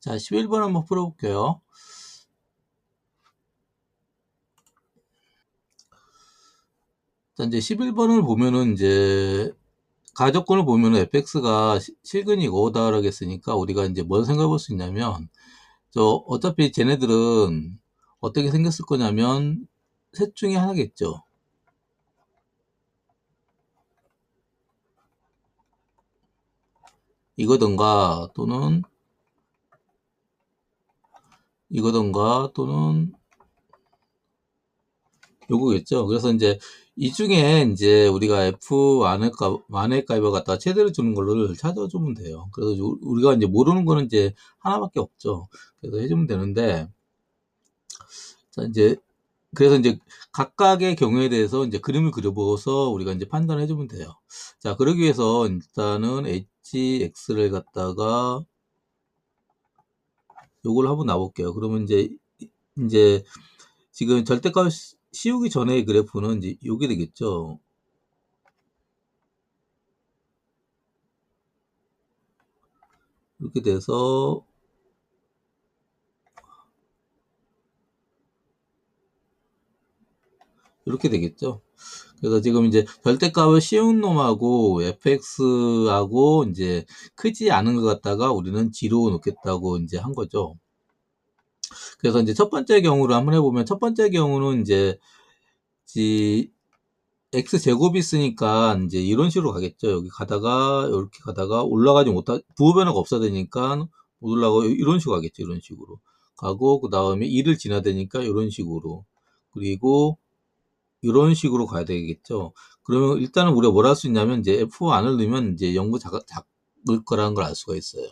자, 11번 한번 풀어볼게요. 자, 이제 11번을 보면은 이제 가족권을 보면은 fx가 시- 실근이고 다르겠으니까 우리가 이제 뭘 생각해 볼 수 있냐면 저 어차피 쟤네들은 어떻게 생겼을 거냐면 셋 중에 하나겠죠. 이거든가 또는 이거든가 또는 요거겠죠. 그래서 이제 이 중에 이제 우리가 F 안의 값, 안의 값을 갖다가 최대로 주는 걸로 찾아주면 돼요. 그래서 요- 우리가 이제 모르는 거는 이제 하나밖에 없죠. 그래서 해주면 되는데, 자, 이제, 그래서 이제 각각의 경우에 대해서 이제 그림을 그려보고서 우리가 이제 판단해 주면 돼요. 자, 그러기 위해서 일단은 hx를 갖다가 요걸 한번 놔볼게요. 그러면 이제, 이제 지금 절대값 씌- 씌우기 전에 그래프는 이제 요게 되겠죠. 이렇게 돼서 이렇게 되겠죠. 그래서 지금 이제 절대값을 씌운 놈하고 fx하고 이제 크지 않은 것 같다가 우리는 지로 놓겠다고 이제 한 거죠. 그래서 이제 첫 번째 경우를 한번 해보면 첫 번째 경우는 이제 지 x 제곱이 있으니까 이제 이런 식으로 가겠죠. 여기 가다가 이렇게 가다가 올라가지 못하 부호 변화가 없어야 되니까 못 올라가고 이런 식으로 가겠죠. 이런 식으로 가고 그 다음에 2를 지나야 되니까 이런 식으로 그리고 이런 식으로 가야 되겠죠. 그러면 일단은 우리가 뭘 할 수 있냐면 이제 F 안을 넣으면 이제 0보 작, 작을 거라는 걸 알 수가 있어요.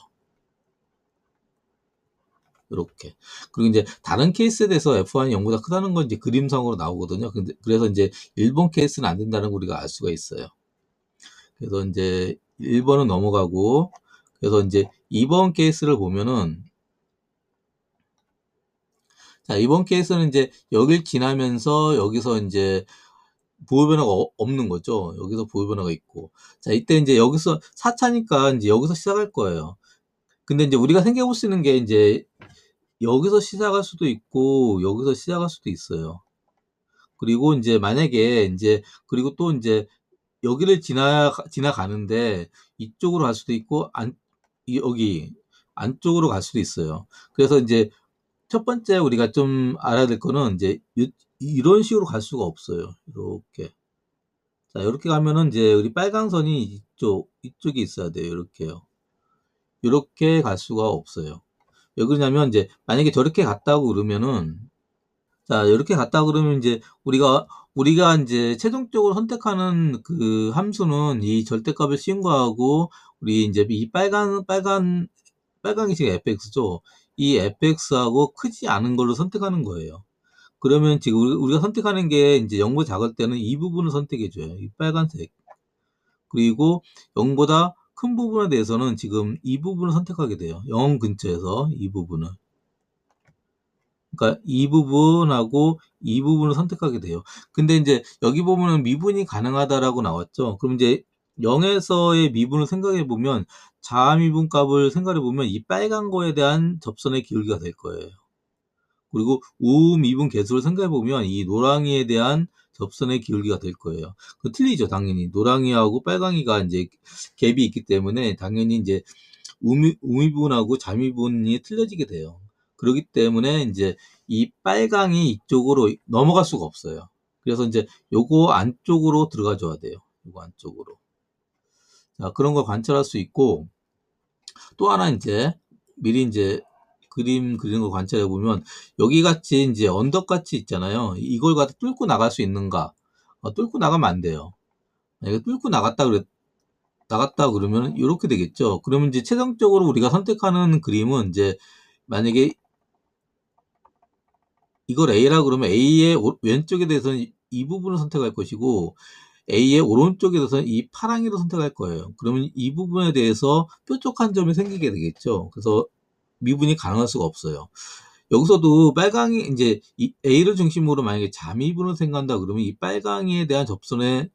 이렇게. 그리고 이제 다른 케이스에 대해서 F1이 0보다 크다는 건 이제 그림상으로 나오거든요. 근데 그래서 이제 1번 케이스는 안 된다는 걸 우리가 알 수가 있어요. 그래서 이제 1번은 넘어가고 그래서 이제 2번 케이스를 보면은 자, 이번 케이스는 이제 여길 지나면서 여기서 이제 보호 변화가 어- 없는 거죠. 여기서 보호 변화가 있고. 자, 이때 이제 여기서 4차니까 이제 여기서 시작할 거예요. 근데 이제 우리가 생각해 볼 수 있는 게 이제 여기서 시작할 수도 있고 여기서 시작할 수도 있어요. 그리고 이제 만약에 이제 그리고 또 이제 여기를 지나 지나가는데 이쪽으로 갈 수도 있고 안 이- 여기 안쪽으로 갈 수도 있어요. 그래서 이제 첫 번째 우리가 좀 알아야 될 거는 이제 이- 이런 식으로 갈 수가 없어요. 이렇게. 자, 이렇게 가면은 이제 우리 빨간 선이 이쪽, 이쪽에 있어야 돼요. 이렇게요. 이렇게 갈 수가 없어요. 왜 그러냐면 이제 만약에 저렇게 갔다고 그러면은 자, 이렇게 갔다고 그러면 이제 우리가 우리가 이제 최종적으로 선택하는 그 함수는 이 절대값을 씌운 거하고 우리 이제 이 빨간 빨간 빨간이 지금 fx죠. 이 fx하고 크지 않은 걸로 선택하는 거예요. 그러면 지금 우리- 우리가 선택하는 게 이제 0보다 작을 때는 이 부분을 선택해 줘요. 이 빨간색. 그리고 0보다 큰 부분에 대해서는 지금 이 부분을 선택하게 돼요. 0 근처에서 이 부분을. 그러니까 이 부분하고 이 부분을 선택하게 돼요. 근데 이제 여기 보면은 미분이 가능하다라고 나왔죠. 그럼 이제 0에서의 미분을 생각해 보면 자미분 값을 생각해 보면 이 빨간 거에 대한 접선의 기울기가 될 거예요. 그리고 우미분 개수를 생각해 보면 이 노랑이에 대한 접선의 기울기가 될 거예요. 그 틀리죠, 당연히. 노랑이하고 빨강이가 이제 갭이 있기 때문에 당연히 이제 우미, 우미분하고 자미분이 틀려지게 돼요. 그렇기 때문에 이제 이 빨강이 이쪽으로 넘어갈 수가 없어요. 그래서 이제 요거 안쪽으로 들어가 줘야 돼요. 요거 안쪽으로. 자, 그런 걸 관찰할 수 있고 또 하나 이제 미리 이제 그림 그리는 거 관찰해 보면 여기 같이 이제 언덕 같이 있잖아요. 이걸 갖다 뚫고 나갈 수 있는가? 어, 뚫고 나가면 안 돼요. 이거 뚫고 나갔다 그래 나갔다 그러면 이렇게 되겠죠. 그러면 이제 최종적으로 우리가 선택하는 그림은 이제 만약에 이걸 A라 그러면 A의 오- 왼쪽에 대해서는 이- 이 부분을 선택할 것이고 A의 오른쪽에 대해서는 이 파랑이를 선택할 거예요. 그러면 이 부분에 대해서 뾰족한 점이 생기게 되겠죠. 그래서 미분이 가능할 수가 없어요. 여기서도 빨강이 이제 이 A를 중심으로 만약에 자미분을 생각한다 그러면 이 빨강이에 대한 접선의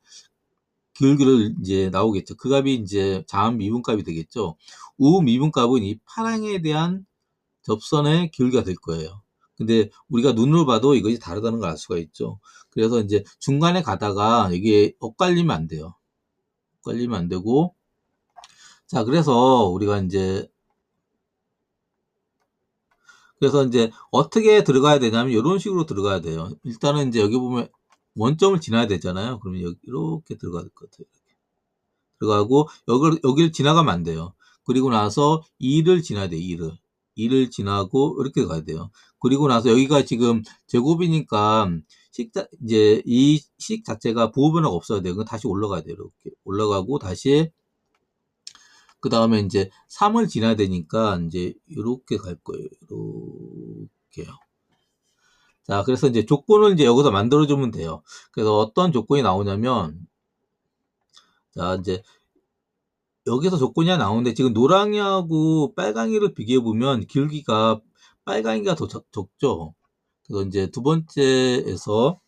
기울기를 이제 나오겠죠. 그 값이 이제 자음 미분값이 되겠죠. 우 미분값은 이 파랑에 대한 접선의 기울기가 될 거예요. 근데 우리가 눈으로 봐도 이것이 다르다는 걸 알 수가 있죠. 그래서 이제 중간에 가다가 이게 엇갈리면 안 돼요. 엇갈리면 안 되고 자 그래서 우리가 이제 그래서 이제 어떻게 들어가야 되냐면 이런 식으로 들어가야 돼요. 일단은 이제 여기 보면 원점을 지나야 되잖아요. 그러면 여기 이렇게 들어가야 될 것 같아요. 들어가고 여기를 여기를 지나가면 안 돼요. 그리고 나서 2를 지나야 돼요. 2를. 2를 지나고 이렇게 가야 돼요. 그리고 나서 여기가 지금 제곱이니까 식 자, 이제 이 식 자체가 부호 변화가 없어야 돼요. 그 다시 올라가야 돼요. 이렇게 올라가고 다시 그 다음에 이제 3을 지나야 되니까 이제 이렇게 갈 거예요. 이렇게요. 자, 그래서 이제 조건을 이제 여기서 만들어주면 돼요. 그래서 어떤 조건이 나오냐면, 자, 이제 여기서 조건이 하나 나오는데 지금 노랑이하고 빨강이를 비교해 보면 길기가 빨강이가 더 적, 적죠. 그래서 이제 두 번째에서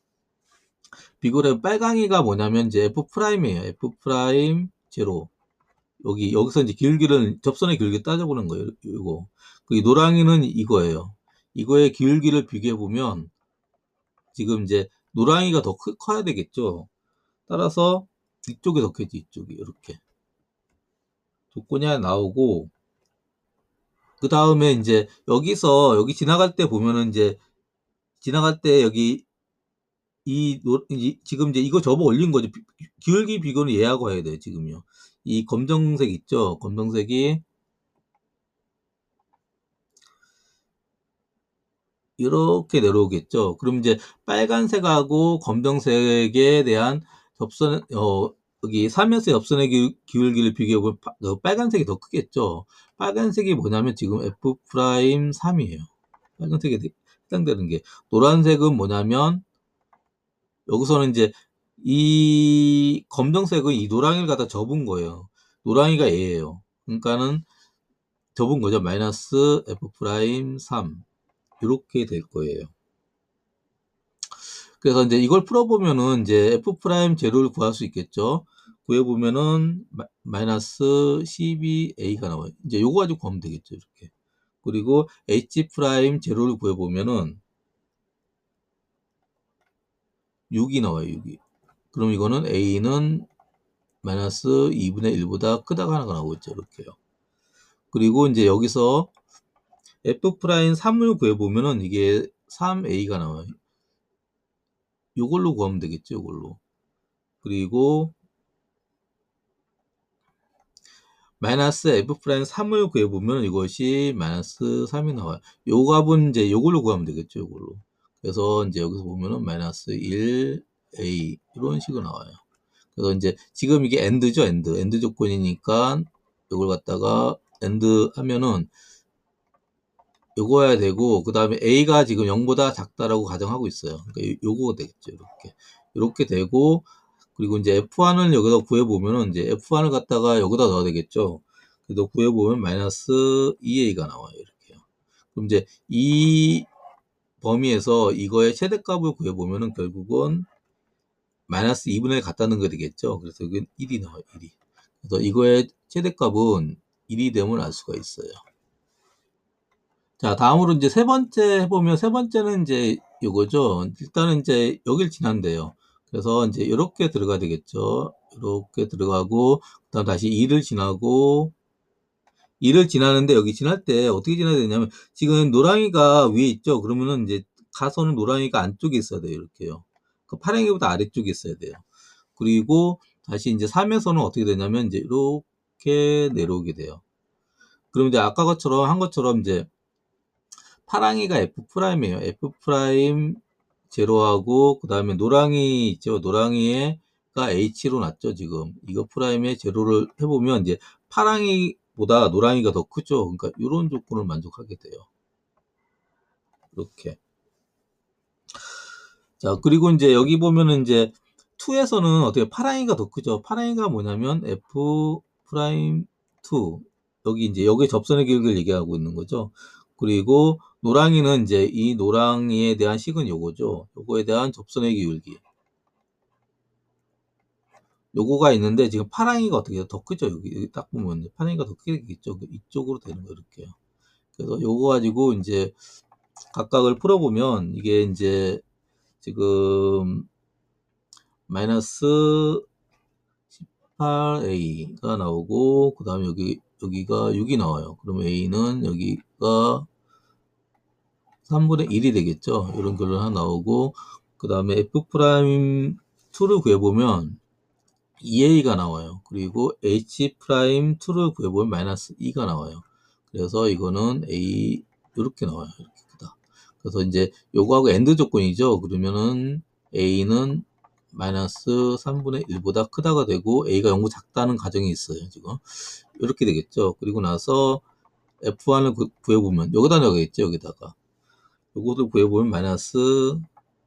비교를 빨강이가 뭐냐면 이제 F 프라임이에요. F 프라임 제로. 여기, 여기서 이제 길기를, 접선의 길기 따져보는 거예요. 이거. 그 노랑이는 이거예요. 이거의 기울기를 비교해 보면 지금 이제 노랑이가 더 크, 커야 되겠죠. 따라서 이쪽이 더 크지, 이쪽이. 이렇게. 조건이 하나 나오고, 그 다음에 이제 여기서, 여기 지나갈 때 보면은 이제, 지나갈 때 여기, 이, 노, 이 지금 이제 이거 접어 올린 거죠. 기울기 비교는 얘하고 해야 돼요, 지금요. 이 검정색 있죠? 검정색이 이렇게 내려오겠죠. 그럼 이제 빨간색하고 검정색에 대한 접선, 어, 여기 3에서 옆선의 기울기를 비교해보면 어, 빨간색이 더 크겠죠. 빨간색이 뭐냐면 지금 F'3이에요. 빨간색에 해당되는 게. 노란색은 뭐냐면 여기서는 이제 이 검정색은 이 노랑이를 갖다 접은 거예요. 노랑이가 얘예요. 그러니까는 접은 거죠. 마이너스 F'3 이렇게 될 거예요. 그래서 이제 이걸 풀어보면은 이제 F 프라임 제로를 구할 수 있겠죠. 구해보면은 마이너스 12a가 나와요. 이제 요거 가지고 구하면 되겠죠. 이렇게. 그리고 h 프라임 제로를 구해보면은 6이 나와요. 6이. 그럼 이거는 a는 마이너스 2분의 1보다 크다가 하나가 나오겠죠. 이렇게요. 그리고 이제 여기서 f 프라임 3을 구해보면은 이게 3a가 나와요. 요걸로 구하면 되겠죠. 요걸로. 그리고 마이너스 f 프라임 3을 구해보면 이것이 마이너스 3이 나와요. 요 값은 이제 요걸로 구하면 되겠죠. 요걸로. 그래서 이제 여기서 보면은 마이너스 1a 이런 식으로 나와요. 그래서 이제 지금 이게 엔드죠. 엔드. 엔드 조건이니까 이걸 갖다가 엔드 하면은 요거야 되고 그 다음에 a가 지금 0보다 작다라고 가정하고 있어요. 그러니까 요거 되겠죠. 이렇게 이렇게 되고 그리고 이제 f1을 여기다 구해보면은 이제 f1을 갖다가 여기다 넣어야 되겠죠. 그래서 구해보면 마이너스 2a가 나와요. 이렇게요. 그럼 이제 이 범위에서 이거의 최대값을 구해보면은 결국은 마이너스 2분의 1 갖다는 거 되겠죠. 그래서 이건 1이 나와요. 1이. 그래서 이거의 최대값은 1이 됨을 알 수가 있어요. 자, 다음으로 이제 세 번째 해보면 세 번째는 이제 이거죠. 일단은 이제 여길 지난대요. 그래서 이제 이렇게 들어가야 되겠죠. 이렇게 들어가고, 그 다음 다시 2를 지나고, 2를 지나는데 여기 지날 때 어떻게 지나야 되냐면, 지금 노랑이가 위에 있죠. 그러면은 이제 가서는 노랑이가 안쪽에 있어야 돼요. 이렇게요. 그 파랭이보다 아래쪽에 있어야 돼요. 그리고 다시 이제 3에서는 어떻게 되냐면, 이제 이렇게 내려오게 돼요. 그럼 이제 아까 것처럼 한 것처럼 이제 파랑이가 F'이에요. F' 제로하고 그 다음에 노랑이 있죠. 노랑이가 H로 났죠. 지금 이거 프라임의 제로를 해보면 이제 파랑이보다 노랑이가 더 크죠. 그러니까 이런 조건을 만족하게 돼요. 이렇게. 자 그리고 이제 여기 보면은 이제 2에서는 어떻게 파랑이가 더 크죠. 파랑이가 뭐냐면 F 프라임 2 여기 이제 여기 접선의 기울기를 얘기하고 있는 거죠. 그리고 노랑이는 이제 이 노랑이에 대한 식은 요거죠. 요거에 대한 접선의 기울기. 요거가 있는데 지금 파랑이가 어떻게 더 크죠? 여기, 여기 딱 보면 파랑이가 더 크게 되겠죠. 이쪽으로 되는 거 이렇게요. 그래서 요거 가지고 이제 각각을 풀어보면 이게 이제 지금 마이너스 18a가 나오고 그 다음에 여기 여기가 6이 나와요. 그러면 a는 여기가 3분의 1이 되겠죠. 이런 결론 하나 나오고 그 다음에 f 프라임 2를 구해보면 2a가 나와요. 그리고 h 프라임 2를 구해보면 마이너스 2가 나와요. 그래서 이거는 a 이렇게 나와요. 이렇게 크다. 그래서 이제 요거하고 엔드 조건이죠. 그러면은 a는 마이너스 3분의 1보다 크다가 되고 a가 0보다 작다는 가정이 있어요. 지금 이렇게 되겠죠. 그리고 나서 f1을 구해보면 여기다 넣어야겠죠. 여기다가 요것을 구해보면 마이너스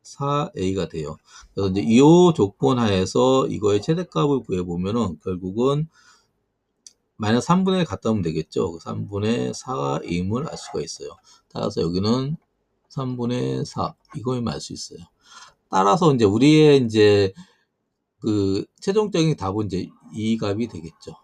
4a가 돼요. 그래서 이제 이 조건 하에서 이거의 최대값을 구해보면은 결국은 마이너스 3분의 1 갖다 오면 되겠죠. 3분의 4임을 알 수가 있어요. 따라서 여기는 3분의 4 이거임을 알 수 있어요. 따라서 이제 우리의 이제 그 최종적인 답은 이제 이 값이 되겠죠.